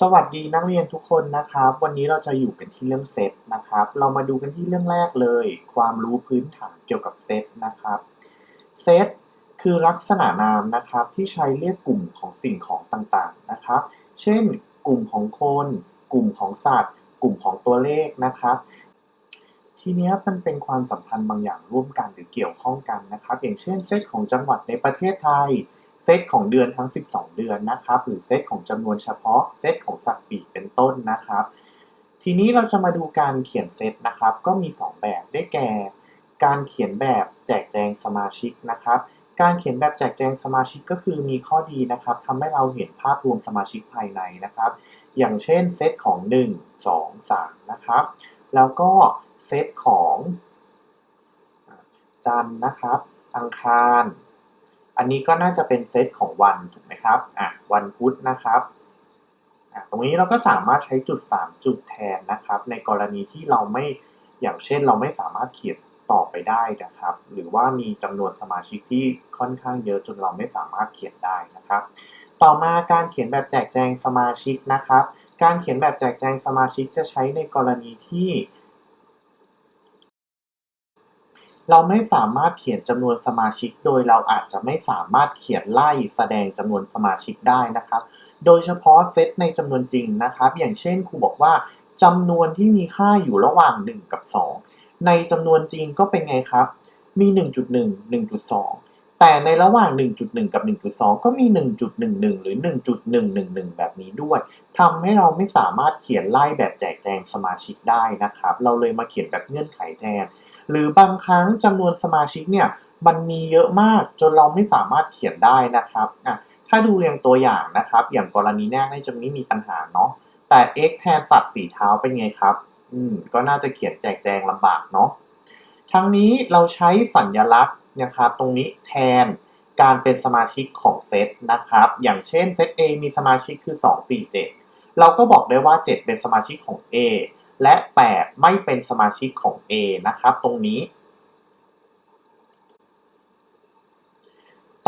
สวัสดีนักเรียนทุกคนนะครับ วันนี้เราจะอยู่กันที่เรื่องเซตนะครับ เรามาดูกันที่เรื่องแรกเลย ความรู้พื้นฐานเกี่ยวกับเซตนะครับเซตคือลักษณะนามนะครับที่ใช้เรียกกลุ่มของสิ่งของต่างๆนะครับ เช่น กลุ่มของคน กลุ่มของสัตว์ กลุ่มของตัวเลขนะครับ ทีนี้มันเป็นความสัมพันธ์บางอย่างร่วมกันหรือเกี่ยวข้องกันนะครับ อย่างเช่นเซตของจังหวัดในประเทศไทย เซตของเดือนทั้ง 12 เดือนนะครับ หรือเซตของจำนวนเฉพาะเซตของสัตว์ปีกเป็นต้นนะครับ ทีนี้เราจะมาดูการเขียนเซตนะครับ ก็มี 2 แบบได้แก่ การเขียนแบบแจกแจงสมาชิกนะครับ การเขียนแบบแจกแจงสมาชิกก็คือมีข้อดีนะครับทำให้เราเห็นภาพรวมสมาชิกภายในนะครับ อย่างเช่นเซตของ 1 2 3 นะครับ แล้วก็เซตของจันนะครับ อังคาร อันนี้ก็น่าจะเป็นเซตของวันถูกไหมครับอะวันพุธนะครับอะตรงนี้เราก็สามารถใช้จุด 3 จุดแทนนะครับ ในกรณีที่เราไม่อย่างเช่นเราไม่สามารถเขียนต่อไปได้นะครับ หรือว่ามีจำนวนสมาชิกที่ค่อนข้างเยอะจนเราไม่สามารถเขียนได้นะครับ ต่อมาการเขียนแบบแจกแจงสมาชิกนะครับ การเขียนแบบแจกแจงสมาชิกจะใช้ในกรณีที่ เราไม่สามารถเขียนจำนวนสมาชิก โดยเราอาจจะไม่สามารถเขียนไล่แสดงจำนวนสมาชิกได้นะครับ โดยเฉพาะเซตในจำนวนจริงนะครับ อย่างเช่นครูบอกว่าจำนวนที่มีค่าอยู่ระหว่าง 1 กับ 2 ในจำนวนจริงก็เป็นไงครับ มี 1.1 1.2 แต่ในระหว่าง 1.1 กับ 1.2 ก็มี 1.11 หรือ 1.111 แบบนี้ด้วยทำให้เราไม่สามารถเขียนไล่แบบแจกแจงสมาชิกได้นะครับ เราเลยมาเขียนแบบเงื่อนไขแทน หรือบางครั้งจำนวนสมาชิกเนี่ยมันมีเยอะมากจนเราไม่สามารถเขียนได้นะครับอะถ้าดูอย่างตัวอย่างนะครับ อย่างกรณีแรกนี่จะไม่มีปัญหาเนาะแต่ x แทนสัตว์ฝีเท้าเป็นไงครับอืมก็น่าจะเขียนแจกแจงลำบากเนาะทั้งนี้เราใช้สัญลักษณ์นะครับตรงนี้แทนการเป็นสมาชิกของเซตนะครับ อย่างเช่นเซต A มีสมาชิกคือ 2 4 7 เราก็บอกได้ว่า 7 เป็นสมาชิกของ A และ 8 ไม่เป็นสมาชิกของ A นะครับ ตรงนี้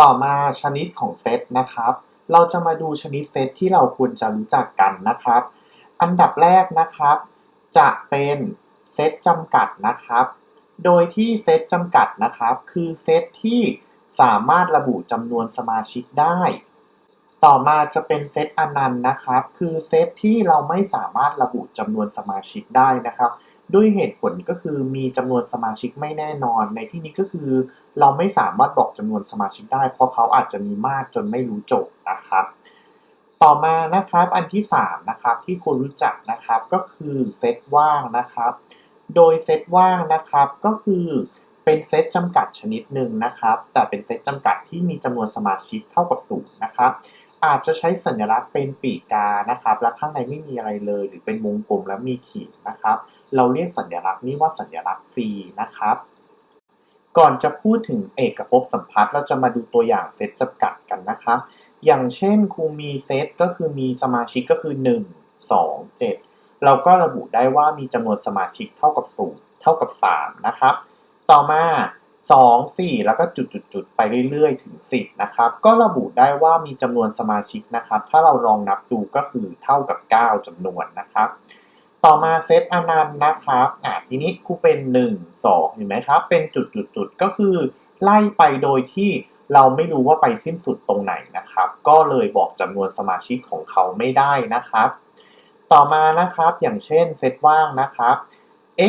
ต่อมาชนิดของเซตนะครับ เราจะมาดูชนิดเซตที่เราควรจะรู้จักกันนะครับ อันดับแรกนะครับ จะเป็นเซตจำกัดนะครับ โดยที่เซตจำกัดนะครับ คือเซตที่สามารถระบุจำนวนสมาชิกได้ ต่อมาจะเป็นเซตอนันต์นะครับ คือเซตที่เราไม่สามารถระบุจำนวนสมาชิกได้นะครับ ด้วยเหตุผลก็คือมีจำนวนสมาชิกไม่แน่นอน ในที่นี้ก็คือ เราไม่สามารถบอกจำนวนสมาชิกได้ เพราะเขาอาจจะมีมากจนไม่รู้จบนะครับ ต่อมานะครับอันที่3นะครับที่ควรรู้จักนะครับก็คือเซตว่างนะครับ โดยเซตว่างนะครับก็คือเป็นเซตจำกัดชนิดหนึ่งนะครับ แต่เป็นเซตจำกัดที่มีจำนวนสมาชิกเท่ากับศูนย์นะครับ อาจจะใช้สัญลักษณ์เป็นปีกานะครับ และข้างในไม่มีอะไรเลย หรือเป็นวงกลมและมีขีดนะครับ เราเรียกสัญลักษณ์นี้ว่าสัญลักษณ์ฟรีนะครับ ก่อนจะพูดถึงเอกภพสัมพัทธ์เราจะมาดูตัวอย่างเซตจำกัดกันนะครับ อย่างเช่นครูมีเซตก็คือมีสมาชิกก็คือ 1 2 7 เราก็ระบุได้ว่ามีจำนวนสมาชิกเท่ากับ0เท่ากับ 3 นะครับ ต่อมา 2 4 แล้วก็จุดๆๆไปเรื่อยๆ ถึง 10 นะครับ ก็ระบุได้ว่ามีจำนวนสมาชิกนะครับ ถ้าเราลองนับดูก็คือเท่ากับ 9จำนวนนะครับ ต่อมาเซตอนันต์นะครับอ่าทีนี้ครูเป็น 1 2เห็นไหมครับ เป็นจุดๆๆก็คือ ไล่ไปโดยที่เราไม่รู้ว่าไปสิ้นสุดตรงไหนนะครับ ก็เลยบอกจำนวนสมาชิกของเขาไม่ได้นะครับ ต่อมานะครับอย่างเช่นเซตว่างนะครับ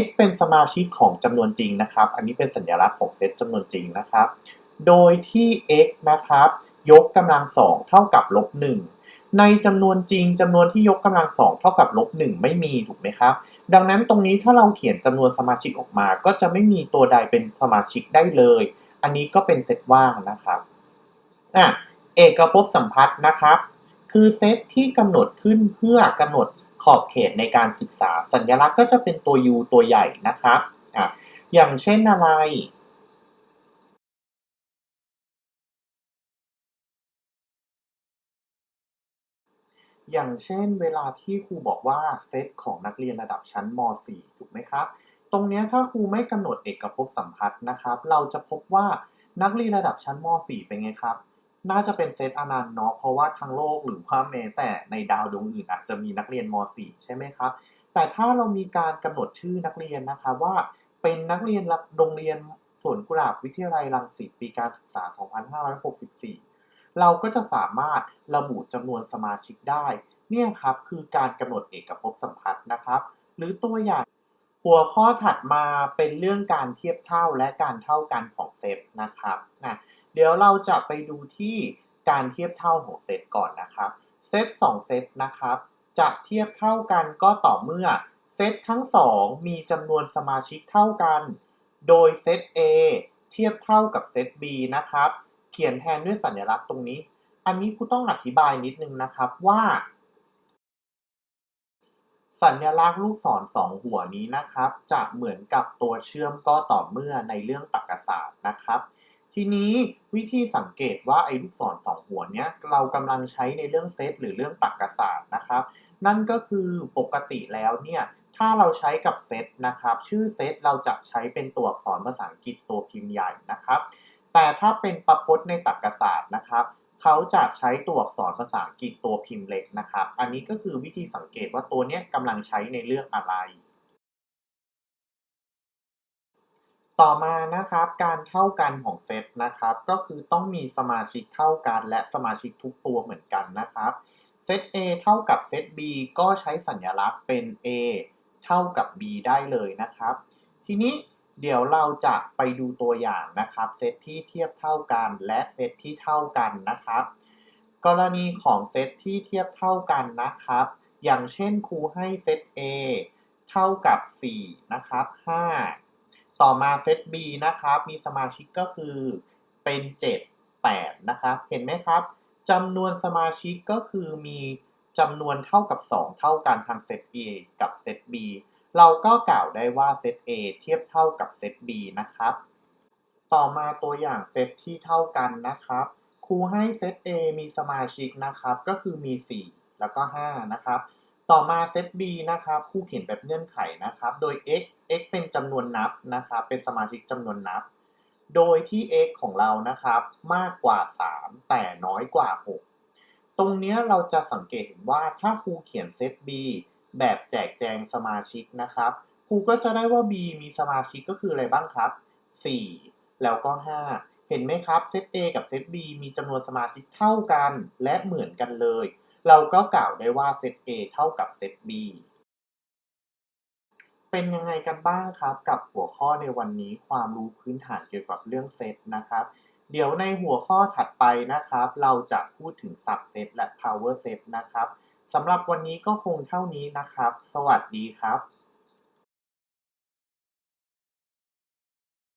x เป็นสมาชิกของจำนวนจริงนะครับ อันนี้เป็นสัญลักษณ์ของเซตจำนวนจริงนะครับ โดยที่ x นะครับ ยกกำลังสองเท่ากับลบหนึ่งในจำนวนจริงจำนวนที่ยกกำลังสองเท่ากับลบหนึ่งไม่มีถูกไหมครับ ดังนั้นตรงนี้ถ้าเราเขียนจำนวนสมาชิกออกมา ก็จะไม่มีตัวใดเป็นสมาชิกได้เลย อันนี้ก็เป็นเซตว่างนะครับอะเอกภพสัมพัทธ์นะครับ คือเซตที่กำหนดขึ้นเพื่อกำหนด ขอบเขตในการศึกษา สัญลักษณ์ก็จะเป็นตัว U ตัวใหญ่นะครับอะอย่างเช่นอะไร อย่างเช่นเวลาที่ครูบอกว่าเซตของนักเรียนระดับชั้นม .4 ถูกไหมครับ ตรงนี้ถ้าครูไม่กำหนดเอกภพสัมพัทธ์นะครับ เราจะพบว่านักเรียนระดับชั้นม .4 เป็นไงครับ น่าจะเป็นเซตอนันต์เนาะเพราะว่าทั้งโลกหรือว่าแม้แต่ในดาวดวงอื่นอาจจะมีนักเรียนม .4 ใช่ไหมครับ แต่ถ้าเรามีการกำหนดชื่อนักเรียนนะคะว่าเป็นนักเรียนโรงเรียนสวนกุหลาบวิทยาลัยรังสิตปีการศึกษา 2564 เราก็จะสามารถระบุจำนวนสมาชิกได้ เนี่ยครับคือการกำหนดเอกภพสัมพัทธ์นะครับ หรือตัวอย่างหัวข้อถัดมาเป็นเรื่องการเทียบเท่าและการเท่ากันของเซตนะครับนะ เดี๋ยวเราจะไปดูที่การเทียบเท่าของเซตก่อนนะครับ เซต2เซตนะครับ จะเทียบเท่ากันก็ต่อเมื่อเซตทั้ง 2 มีจำนวนสมาชิกเท่ากัน โดยเซต A เทียบเท่ากับเซต B นะครับ เขียนแทนด้วยสัญลักษณ์ตรงนี้ อันนี้ครูต้องอธิบายนิดนึงนะครับว่า สัญลักษณ์ลูกศรสองหัวนี้นะครับ จะเหมือนกับตัวเชื่อมก็ต่อเมื่อในเรื่องตรรกศาสตร์นะครับ ทีนี้วิธีสังเกตว่าไอ้ลูกศรสองหัวเนี้ยเรากำลังใช้ในเรื่องเซตหรือเรื่องตรรกศาสตร์นะครับ นั่นก็คือปกติแล้วเนี่ยถ้าเราใช้กับเซตนะครับ ชื่อเซตเราจะใช้เป็นตัวอักษรภาษาอังกฤษตัวพิมพ์ใหญ่นะครับ แต่ถ้าเป็นประพจน์ในตรรกศาสตร์นะครับเขาจะใช้ตัวอักษรภาษาอังกฤษตัวพิมพ์เล็กนะครับ อันนี้ก็คือวิธีสังเกตว่าตัวเนี้ยกำลังใช้ในเรื่องอะไร ต่อมานะครับการเท่ากันของเซตนะครับก็คือต้องมีสมาชิกเท่ากัน และสมาชิกทุกตัวเหมือนกันนะครับเซต A เท่ากับเซต B ก็ใช้สัญลักษณ์เป็น A เท่ากับ B ได้เลยนะครับ ทีนี้เดี๋ยวเราจะไปดูตัวอย่างนะครับเซตที่เทียบเท่ากันและเซตที่เท่ากันนะครับ กรณีของเซตที่เทียบเท่ากันนะครับ อย่างเช่นครูให้เซต A เท่ากับ 4 นะครับ 5 ต่อมาเซต B นะครับ มีสมาชิกก็คือเป็น 7 8 นะครับ เห็นไหมครับจำนวนสมาชิกก็คือมีจำนวนเท่ากับ 2 เท่ากันทางเซต A กับเซต B เราก็กล่าวได้ว่าเซต A เทียบเท่ากับเซต B นะครับ ต่อมาตัวอย่างเซตที่เท่ากันนะครับ ครูให้เซต A มีสมาชิกนะครับ ก็คือมี 4 แล้วก็ 5 นะครับ ต่อมาเซต B นะครับครูเขียนแบบเงื่อนไขนะครับ โดย x x เป็นจำนวนนับนะครับ เป็นสมาชิกจำนวนนับ โดยที่ x ของเรานะครับ มากกว่า 3 แต่น้อยกว่า 6 ตรงนี้เราจะสังเกตเห็นว่าถ้าครูเขียนเซต B แบบแจกแจงสมาชิกนะครับครูก็จะได้ว่า B มีสมาชิกก็คืออะไรบ้างครับ 4 แล้วก็ 5 เห็นไหมครับเซต A กับเซต B มีจำนวนสมาชิกเท่ากัน และเหมือนกันเลย เราก็กล่าวได้ว่าเซต A เท่ากับเซต B เป็นยังไงกันบ้างครับกับหัวข้อในวันนี้ความรู้พื้นฐานเกี่ยวกับเรื่องเซตนะครับ เดี๋ยวในหัวข้อถัดไปนะครับ เราจะพูดถึง subset และ power set นะครับสำหรับวันนี้ก็คงเท่านี้นะครับ สวัสดีครับ